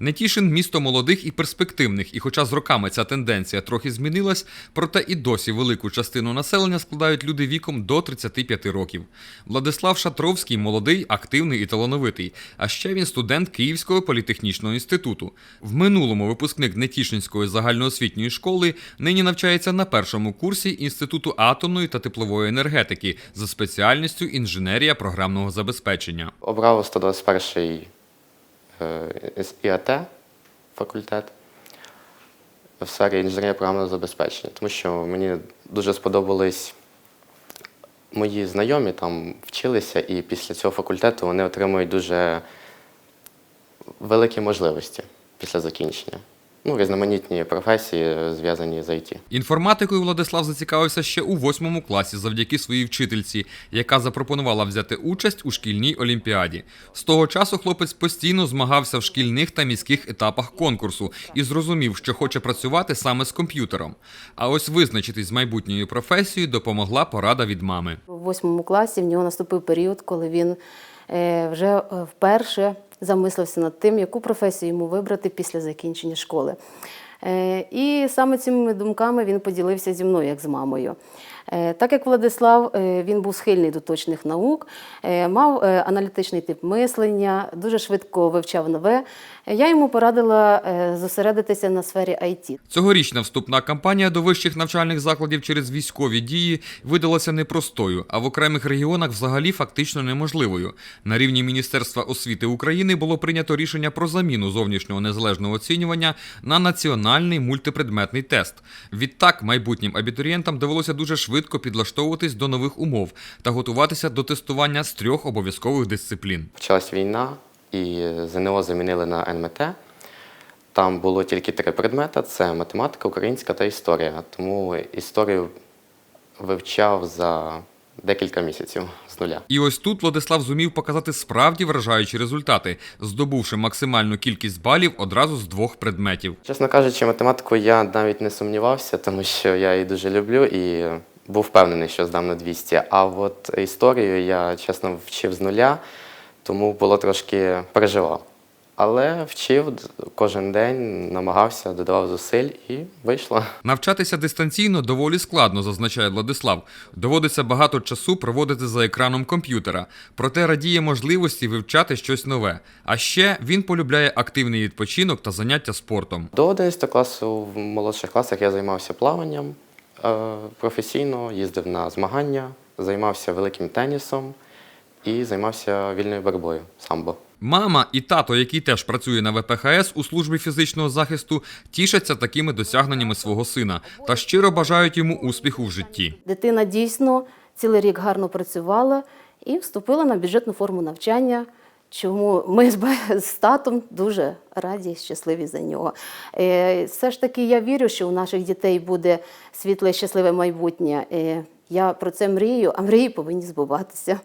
Нетішин місто молодих і перспективних, і хоча з роками ця тенденція трохи змінилась, проте і досі велику частину населення складають люди віком до 35 років. Владислав Шатровський молодий, активний і талановитий. А ще він студент Київського політехнічного інституту. В минулому випускник Нетішинської загальноосвітньої школи нині навчається на першому курсі Інституту атомної та теплової енергетики за спеціальністю інженерія програмного забезпечення. Обрав 121 е, ІАТ факультет в сфері інженерії програмного забезпечення, тому що мені дуже сподобались мої знайомі там вчилися, і після цього факультету вони отримують дуже великі можливості після закінчення. Ну, різноманітні професії, зв'язані з ІТ. Інформатикою Владислав зацікавився ще у восьмому класі завдяки своїй вчительці, яка запропонувала взяти участь у шкільній олімпіаді. З того часу хлопець постійно змагався в шкільних та міських етапах конкурсу і зрозумів, що хоче працювати саме з комп'ютером. А ось визначитись з майбутньою професією допомогла порада від мами. У восьмому класі в нього наступив період, коли він е, вже е, вперше замислився над тим, яку професію йому вибрати після закінчення школи. Е, І саме цими думками він поділився зі мною, як з мамою. Е, Так як Владислав е, він був схильний до точних наук, е, мав аналітичний тип мислення, дуже швидко вивчав нове, я йому порадила зосередитися на сфері IT. Цьогорічна вступна кампанія до вищих навчальних закладів через військові дії видалася непростою, а в окремих регіонах взагалі фактично неможливою. На рівні Міністерства освіти України було прийнято рішення про заміну зовнішнього незалежного оцінювання на національний мультипредметний тест. Відтак, майбутнім абітурієнтам довелося дуже швидко підлаштовуватись до нових умов та готуватися до тестування з трьох обов'язкових дисциплін. Почалась війна, і ЗНО замінили на НМТ. Там було тільки три предмети: це математика, українська та історія. Тому історію вивчав за декілька місяців з нуля. І ось тут Владислав зумів показати справді вражаючі результати, здобувши максимальну кількість балів одразу з двох предметів. Чесно кажучи, математику я навіть не сумнівався, тому що я її дуже люблю і був впевнений, що здам на 200. А от історію я чесно вчив з нуля, тому було трошки переживав. Але вчив кожен день, намагався, додавав зусиль і вийшло. Навчатися дистанційно доволі складно, зазначає Владислав. Доводиться багато часу проводити за екраном комп'ютера, проте радіє можливості вивчати щось нове. А ще він полюбляє активний відпочинок та заняття спортом. До 11 класу в молодших класах я займався плаванням професійно, їздив на змагання, займався великим тенісом і займався вільною боротьбою самбо. Мама і тато, який теж працює на ВПХС у службі фізичного захисту, тішаться такими досягненнями свого сина та щиро бажають йому успіху в житті. Дитина дійсно цілий рік гарно працювала і вступила на бюджетну форму навчання. Чому ми з татом дуже раді і щасливі за нього. Е, Все ж таки, я вірю, що у наших дітей буде світле, щасливе майбутнє. Е, Я про це мрію, а мрії повинні збуватися.